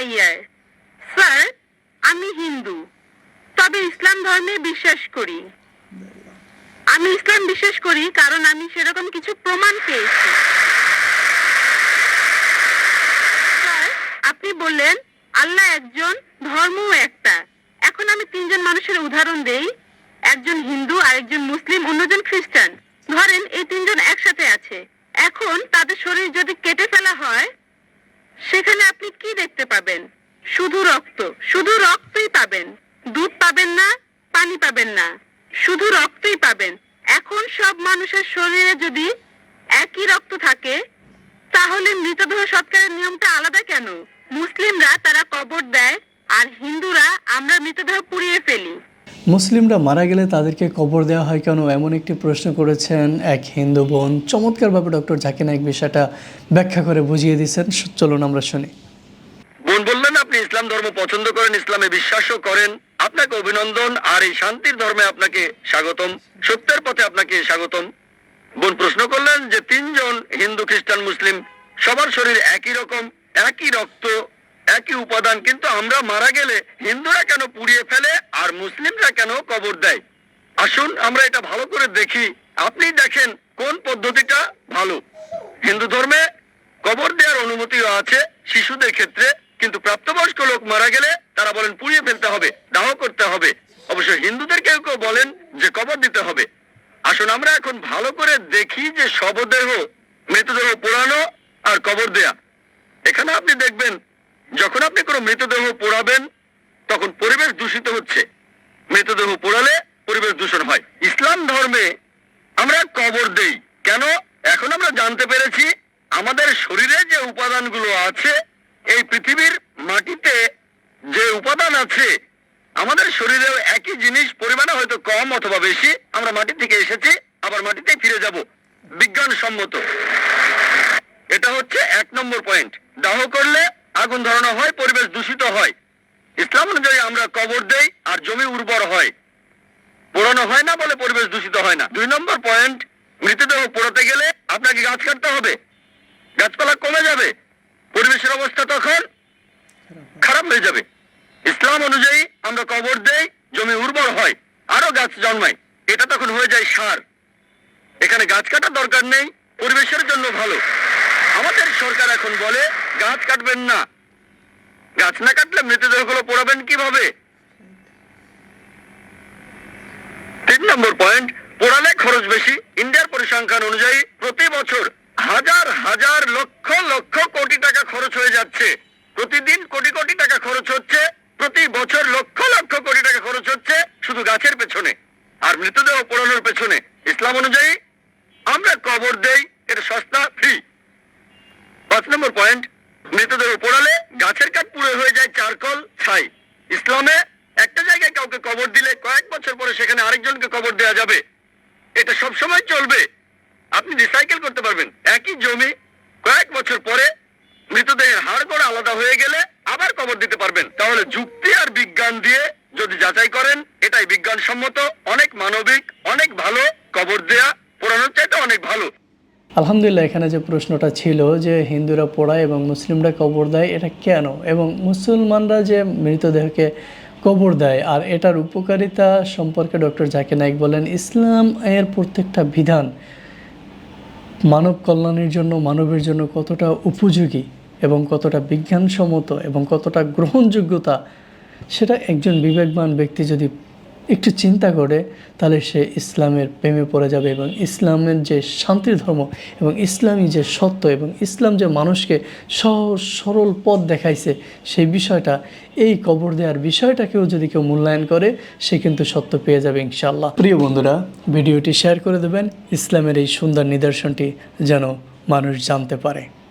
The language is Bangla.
আইয়ার স্যার, আমি হিন্দু। তবে ইসলাম ধর্মে বিশ্বাস করি। আমি ইসলাম বিশ্বাস করি কারণ আমি সেরকম কিছু প্রমাণ পেয়েছি। আপনি বললেন, আল্লাহ একজন, ধর্মও একটা। এখন আমি তিনজন মানুষের উদাহরণ দেই। একজন হিন্দু, আরেকজন মুসলিম, অন্যজন খ্রিস্টান। ধরেন এই তিনজন একসাথে আছে এখন তাদের শরীর যদি কেটে ফেলা হয় সেখানে আপনি কি দেখতে পাবেন শুধু রক্ত শুধু রক্তই পাবেন। দুধ পাবেন না, পানি পাবেন না। শুধু রক্তই পাবেন। এখন সব মানুষের শরীরে যদি একই রক্ত থাকে, তাহলে মৃতদেহ সৎকারের নিয়মটা আলাদা কেন? মুসলিমরা তারা কবর দেয়, আর হিন্দুরা আমরা মৃতদেহ পুড়িয়ে ফেলি। মুসলিমরা মারা গেলে তাদেরকে কবর দেওয়া হয় কেন? এমন একটি প্রশ্ন করেছেন এক হিন্দু বোন। চমৎকারভাবে ডক্টর জাকির নায়ক বিষয়টা ব্যাখ্যা করে বুঝিয়ে দিয়েছেন। চলুন আমরা শুনি। ইসলাম ধর্ম পছন্দ করেন, ইসলামে বিশ্বাসও করেন। আপনাকে অভিনন্দন আর এই শান্তির ধর্মে আপনাকে স্বাগতম, সত্যের পথে আপনাকে স্বাগতম। বোন প্রশ্ন করলেন যে, তিনজন হিন্দু, খ্রিস্টান, মুসলিম, সবার শরীর একই রকম, একই রক্ত, একই উপাদান, কিন্তু আমরা মারা গেলে হিন্দুরা কেন পুড়িয়ে ফেলে আর মুসলিমরা কেন কবর দেয়? আসুন আমরা এটা ভালো করে দেখি। আপনি দেখেন কোন পদ্ধতিটা ভালো। হিন্দু ধর্মে কবর দেওয়ার অনুমতিও আছে শিশুদের ক্ষেত্রে। কিন্তু প্রাপ্তবয়স্ক লোক মারা গেলে তারা বলেন পুড়িয়ে ফেলতে হবে, দাহ করতে হবে। অবশ্য হিন্দুদের কেউ কেউ বলেন যে কবর দিতে হবে। আসুন আমরা এখন ভালো করে দেখি যে শবদেহ, মৃতদেহ পোড়ানো আর কবর দেয়া। এখানে আপনি দেখবেন, যখন আপনি কোনো মৃতদেহ পোড়াবেন, তখন পরিবেশ দূষিত হচ্ছে। মৃতদেহ পোড়ালে পরিবেশ দূষণ হয়। ইসলাম ধর্মে আমরা কবর দেই। কেন? এখন আমরা জানতে পেরেছি, আমাদের শরীরে যে উপাদানগুলো আছে এই পৃথিবীর মাটিতে যে উপাদান আছে, আমাদের শরীরেও একই জিনিস পরিমাণে হয়তো কম অথবা বেশি, আমরা মাটি থেকে এসেছি, আবার মাটিতে ফিরে যাব। বিজ্ঞানসম্মত। এটা হচ্ছে এক নম্বর পয়েন্ট। দাহ করলে আগুন ধরানো হয়, পরিবেশ দূষিত হয়। ইসলাম অনুযায়ী আমরা কবর দেই আর জমি উর্বর হয়। পোড়ানো হয় না বলে পরিবেশ দূষিত হয় না। দুই নম্বর পয়েন্ট, মৃতদেহ পোড়াতে গেলে আপনাকে গাছ কাটতে হবে। গাছপালা কমে যাবে। পরিবেশের অবস্থা তখন খারাপ হয়ে যাবে। ইসলাম অনুযায়ী আমরা কবর দেই, জমি উর্বর হয় আরও গাছ জন্মায়, এটা তখন হয়ে যায় সার। এখানে গাছ কাটার দরকার নেই, পরিবেশের জন্য ভালো। আমাদের সরকার এখন বলে, গাছ কাটবেন না। গাছ না কাটলে মৃতদেহগুলো পোড়াবেন কীভাবে? তিন নম্বর পয়েন্ট, পোড়ালে খরচ বেশি। ইন্ডিয়ার পরিসংখ্যান অনুযায়ী প্রতি বছর হাজার হাজার লক্ষ লক্ষ যাচ্ছে। প্রতিদিন কোটি কোটি টাকা খরচ হচ্ছে। প্রতি বছর লক্ষ লক্ষ কোটি টাকা খরচ হচ্ছে শুধু গাছের পেছনে আর মৃতদেহ পোড়ানোর পেছনে। ইসলাম অনুযায়ী আমরা কবর দেই, এটা সস্তা ফ্রি পাঁচ নম্বর পয়েন্ট মৃতদেহ পোড়ালে গাছের কাঠ পুড়ে হয়ে যায় চারকল ছাই। ইসলামে একটা জায়গায় কাউকে কবর দিলে কয়েক বছর পরে সেখানে আরেকজনকে কবর দেওয়া যাবে। এটা সব সময় চলবে। আপনি রিসাইকেল করতে পারবেন। একই জমি কয়েক বছর পরে মৃতদেহের হাড় করে আলাদা হয়ে গেলে আবার কবর দিতে পারবেন। তাহলে যুক্তি আর বিজ্ঞান দিয়ে যদি যাচাই করেন, এটাই বিজ্ঞানসম্মত, অনেক মানবিক, অনেক ভালো কবর দেয়া পোড়ানোর চাইতে অনেক ভালো। আলহামদুলিল্লাহ, এখানে যে প্রশ্নটা ছিল যে হিন্দুরা পোড়ায় এবং মুসলিমরা কবর দেয়, এটা কেন? এবং মুসলমানরা যে মৃতদেহকে কবর দেয়, আর এটার উপকারিতা সম্পর্কে ডক্টর জাকির নাইক বলেন, ইসলাম এর প্রত্যেকটা বিধান মানব কল্যাণের জন্য, মানবের জন্য কতটা উপযোগী এবং কতটা বিজ্ঞানসম্মত এবং কতটা গ্রহণযোগ্যতা, সেটা একজন বিবেকবান ব্যক্তি যদি একটু চিন্তা করে তাহলে সে ইসলামের প্রেমে পড়ে যাবে এবং ইসলামের যে শান্তির ধর্ম এবং ইসলামী যে সত্য এবং ইসলাম যে মানুষকে সহজ, সরল পথ দেখাইছে, সেই বিষয়টা, এই কবর দেওয়ার বিষয়টাকেও যদি কেউ মূল্যায়ন করে, সে কিন্তু সত্য পেয়ে যাবে ইনশাল্লাহ প্রিয় বন্ধুরা, ভিডিওটি শেয়ার করে দেবেন। ইসলামের এই সুন্দর নিদর্শনটি যেন মানুষ জানতে পারে।